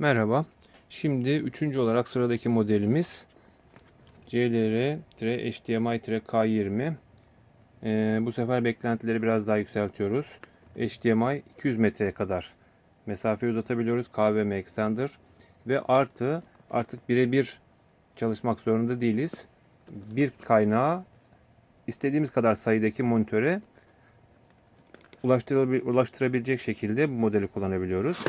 Merhaba. Şimdi üçüncü olarak sıradaki modelimiz CLR-HDMI-K20. Ee, bu sefer beklentileri biraz daha yükseltiyoruz. HDMI 200 metreye kadar mesafe uzatabiliyoruz. KVM Extender ve artı artık birebir çalışmak zorunda değiliz. Bir kaynağı istediğimiz kadar sayıdaki monitöre ulaştırabil- ulaştırabilecek şekilde bu modeli kullanabiliyoruz.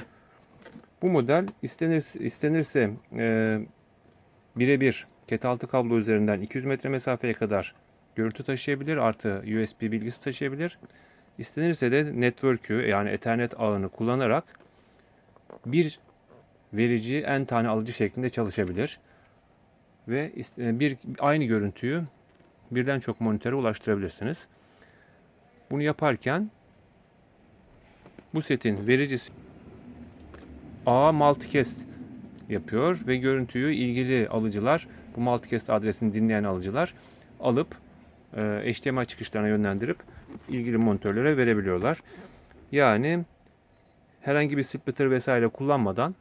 Bu model istenir, istenirse e, birebir ket altı kablo üzerinden 200 metre mesafeye kadar görüntü taşıyabilir artı USB bilgisi taşıyabilir. İstenirse de network'ü yani Ethernet ağını kullanarak bir verici en tane alıcı şeklinde çalışabilir. Ve e, bir aynı görüntüyü birden çok monitöre ulaştırabilirsiniz. Bunu yaparken bu setin vericisi A multicast yapıyor ve görüntüyü ilgili alıcılar bu multicast adresini dinleyen alıcılar alıp e, HDMI çıkışlarına yönlendirip ilgili monitörlere verebiliyorlar. Yani herhangi bir splitter vesaire kullanmadan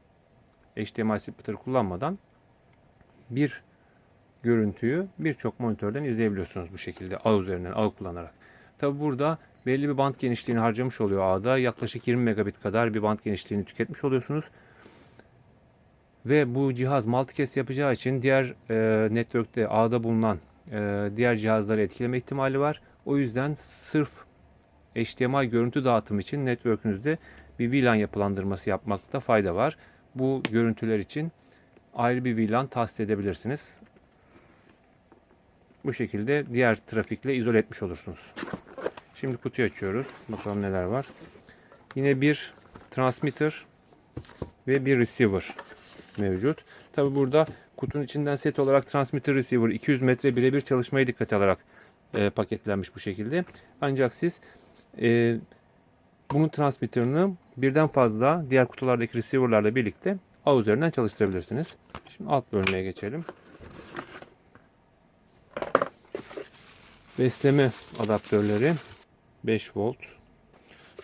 HDMI splitter kullanmadan bir görüntüyü birçok monitörden izleyebiliyorsunuz bu şekilde ağ üzerinden ağ kullanarak. Tabi burada belli bir band genişliğini harcamış oluyor ağda. Yaklaşık 20 megabit kadar bir band genişliğini tüketmiş oluyorsunuz. Ve bu cihaz multicast yapacağı için diğer e, network'te ağda bulunan e, diğer cihazları etkileme ihtimali var. O yüzden sırf HDMI görüntü dağıtım için network'ünüzde bir VLAN yapılandırması yapmakta fayda var. Bu görüntüler için ayrı bir VLAN tahsis edebilirsiniz. Bu şekilde diğer trafikle izole etmiş olursunuz. Şimdi kutuyu açıyoruz. Bakalım neler var. Yine bir transmitter ve bir receiver mevcut. Tabi burada kutunun içinden set olarak transmitter receiver 200 metre birebir çalışmaya dikkat alarak e, paketlenmiş bu şekilde. Ancak siz e, bunun transmitterını birden fazla diğer kutulardaki receiver'larla birlikte ağ üzerinden çalıştırabilirsiniz. Şimdi alt bölmeye geçelim. Besleme adaptörleri 5 volt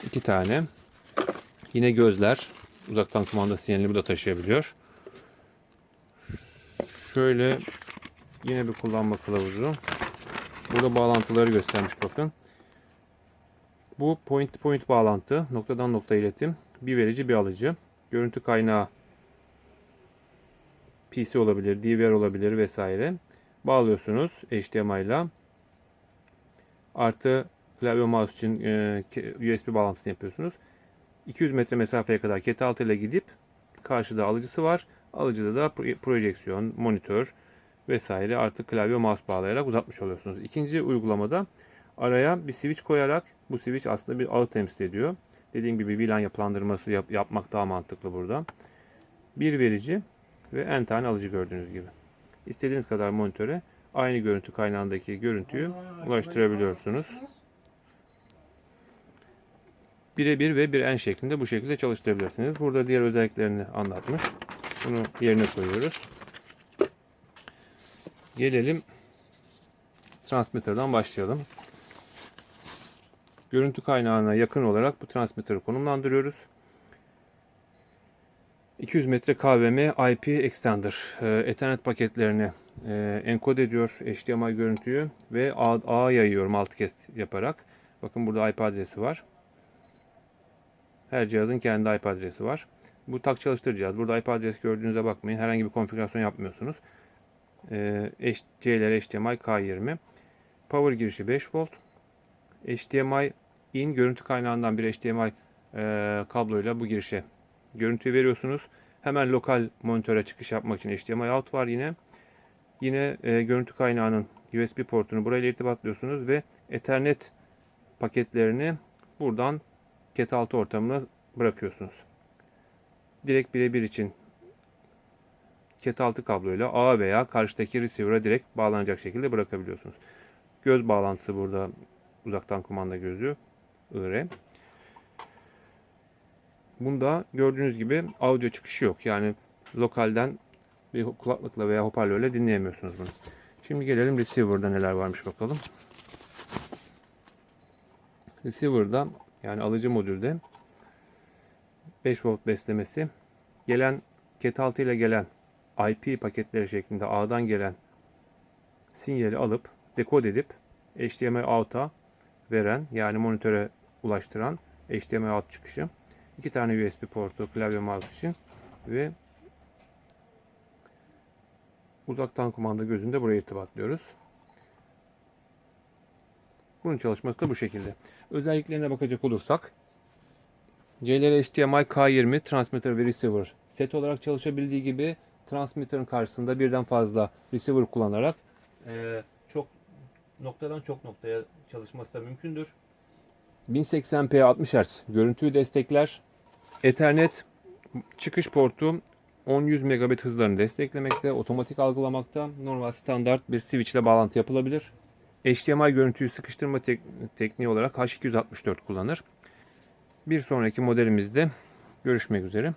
2 tane. Yine gözler uzaktan kumanda sinyalini bu da taşıyabiliyor. Şöyle yine bir kullanma kılavuzu. Burada bağlantıları göstermiş bakın. Bu point to point bağlantı, noktadan nokta iletim, bir verici bir alıcı. Görüntü kaynağı PC olabilir, DVR olabilir vesaire. Bağlıyorsunuz HDMI ile. Artı klavye mouse için e, USB bağlantısını yapıyorsunuz. 200 metre mesafeye kadar ket altı ile gidip karşıda alıcısı var. Alıcıda da pro- projeksiyon, monitör vesaire artık klavye mouse bağlayarak uzatmış oluyorsunuz. İkinci uygulamada araya bir switch koyarak bu switch aslında bir ağı temsil ediyor. Dediğim gibi VLAN yapılandırması yap- yapmak daha mantıklı burada. Bir verici ve en tane alıcı gördüğünüz gibi. İstediğiniz kadar monitöre aynı görüntü kaynağındaki görüntüyü ulaştırabiliyorsunuz. Birebir ve bir en şeklinde bu şekilde çalıştırabilirsiniz. Burada diğer özelliklerini anlatmış. Bunu yerine koyuyoruz. Gelelim transmitter'dan başlayalım. Görüntü kaynağına yakın olarak bu transmitter'ı konumlandırıyoruz. 200 metre KVM IP extender e, Ethernet paketlerini e, enkod ediyor HDMI görüntüyü ve ağ, ağa yayıyor multicast yaparak. Bakın burada IP adresi var. Her cihazın kendi IP adresi var. Bu tak çalıştır cihaz. Burada IP adresi gördüğünüze bakmayın. Herhangi bir konfigürasyon yapmıyorsunuz. Ee, CLR HDMI K20. Power girişi 5 volt. HDMI in görüntü kaynağından bir HDMI e, kabloyla bu girişe görüntüyü veriyorsunuz. Hemen lokal monitöre çıkış yapmak için HDMI out var yine. Yine e, görüntü kaynağının USB portunu burayla irtibatlıyorsunuz ve Ethernet paketlerini buradan ket altı ortamına bırakıyorsunuz. Direkt birebir için ket altı kabloyla A veya karşıdaki receiver'a direkt bağlanacak şekilde bırakabiliyorsunuz. Göz bağlantısı burada uzaktan kumanda gözü IR. Bunda gördüğünüz gibi audio çıkışı yok. Yani lokalden bir kulaklıkla veya hoparlörle dinleyemiyorsunuz bunu. Şimdi gelelim receiver'da neler varmış bakalım. Receiver'da yani alıcı modülde 5 volt beslemesi gelen Cat 6 ile gelen IP paketleri şeklinde ağdan gelen sinyali alıp dekod edip HDMI out'a veren yani monitöre ulaştıran HDMI out çıkışı. iki tane USB portu klavye mouse için ve uzaktan kumanda gözünde buraya irtibatlıyoruz. Bunun çalışması da bu şekilde. Özelliklerine bakacak olursak CLR HDMI K20 transmitter ve receiver set olarak çalışabildiği gibi transmitter'ın karşısında birden fazla receiver kullanarak eee, çok noktadan çok noktaya çalışması da mümkündür. 1080p 60 Hz görüntüyü destekler. Ethernet çıkış portu 10-100 megabit hızlarını desteklemekte, otomatik algılamakta. Normal standart bir switch ile bağlantı yapılabilir. HDMI görüntüyü sıkıştırma tek- tekniği olarak H264 kullanır. Bir sonraki modelimizde görüşmek üzere.